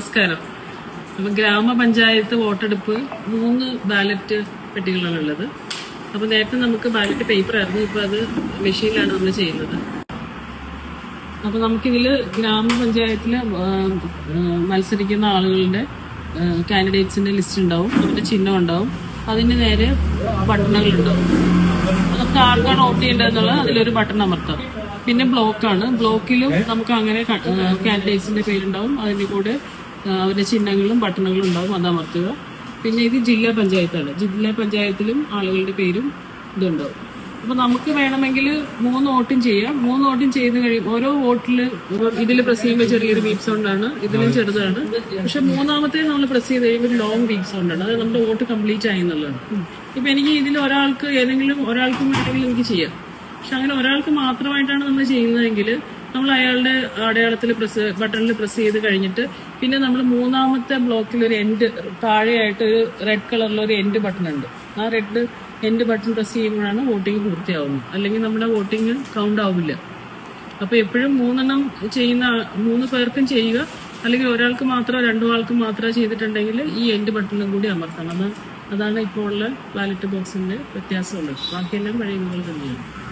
നമസ്കാരം. ഗ്രാമപഞ്ചായത്ത് വോട്ടെടുപ്പ് മൂന്ന് ബാലറ്റ് പെട്ടികളാണ് ഉള്ളത്. അപ്പോൾ നേരത്തെ നമുക്ക് ബാലറ്റ് പേപ്പർ ആയിരുന്നു ഇപ്പം അത് മെഷീനിലാണ് നമ്മൾ ചെയ്യുന്നത്. അപ്പോൾ നമുക്കിതിൽ ഗ്രാമപഞ്ചായത്തിൽ മത്സരിക്കുന്ന ആളുകളുടെ കാൻഡിഡേറ്റ്സിന്റെ ലിസ്റ്റ് ഉണ്ടാവും. അവരുടെ ചിഹ്നം ഉണ്ടാവും. അതിന് നേരെ ബട്ടണുകളുണ്ടാവും നമുക്ക് ആർക്കാണ് വോട്ട് ചെയ്യേണ്ടതെന്നുള്ളത് അതിലൊരു ബട്ടൺ അമർത്താം. പിന്നെ ബ്ലോക്കാണ്. ബ്ലോക്കിലും നമുക്ക് അങ്ങനെ കാൻഡിഡേറ്റ്സിന്റെ പേരുണ്ടാവും. അതിന്റെ കൂടെ അവരുടെ ചിഹ്നങ്ങളും ബട്ടണുകളും ഉണ്ടാവും. അത് അമർത്തുക പിന്നെ ഇത് ജില്ലാ പഞ്ചായത്താണ്. ജില്ലാ പഞ്ചായത്തിലും ആളുകളുടെ പേരും ഇതുണ്ടാവും. അപ്പൊ നമുക്ക് വേണമെങ്കിൽ മൂന്ന് വോട്ടും ചെയ്യാം. മൂന്ന് വോട്ടും ചെയ്ത് കഴിയും. ഓരോ വോട്ടിൽ ഇതിൽ പ്രസ് ചെയ്യുമ്പോൾ ചെറിയൊരു വീപ് സൗണ്ട് ആണ്. ഇതിലും ചെറുതാണ്. പക്ഷെ മൂന്നാമത്തെ നമ്മൾ പ്രസ് ചെയ്ത് കഴിയുമ്പോൾ ലോങ് വീപ് സൗണ്ട് ആണ്. അത് നമ്മുടെ വോട്ട് കംപ്ലീറ്റ് ആയി എന്നുള്ളതാണ്. ഇപ്പൊ എനിക്ക് ഇതിൽ ഒരാൾക്ക് ഏതെങ്കിലും ഒരാൾക്കും വേണമെങ്കിൽ എനിക്ക് ചെയ്യാം. പക്ഷെ അങ്ങനെ ഒരാൾക്ക് മാത്രമായിട്ടാണ് നമ്മൾ ചെയ്യുന്നതെങ്കിൽ നമ്മൾ അയാളുടെ അടയാളത്തിൽ പ്രസ് ബട്ടണിൽ പ്രസ് ചെയ്ത് കഴിഞ്ഞിട്ട് പിന്നെ നമ്മൾ മൂന്നാമത്തെ ബ്ലോക്കിൽ ഒരു എൻഡ് താഴെയായിട്ട് ഒരു റെഡ് കളറിൽ ഒരു എൻഡ് ബട്ടൺ ഉണ്ട്. ആ റെഡ് എൻഡ് ബട്ടൺ പ്രസ് ചെയ്യുമ്പോഴാണ് വോട്ടിംഗ് പൂർത്തിയാവുന്നത്. അല്ലെങ്കിൽ നമ്മുടെ വോട്ടിംഗ് കൗണ്ട് ആവില്ല. അപ്പൊ എപ്പോഴും മൂന്നെണ്ണം ചെയ്യുന്ന മൂന്ന് പേർക്കും ചെയ്യുക. അല്ലെങ്കിൽ ഒരാൾക്ക് മാത്രമോ രണ്ടു ആൾക്കും മാത്രം ചെയ്തിട്ടുണ്ടെങ്കിൽ ഈ എൻഡ് ബട്ടണും കൂടി അമർത്തണം. അതാണ് ഇപ്പോൾ ഉള്ള ബാലറ്റ് ബോക്സിന്റെ വ്യത്യാസമുള്ളത്. ബാക്കിയെല്ലാം പഴയ തന്നെയാണ്.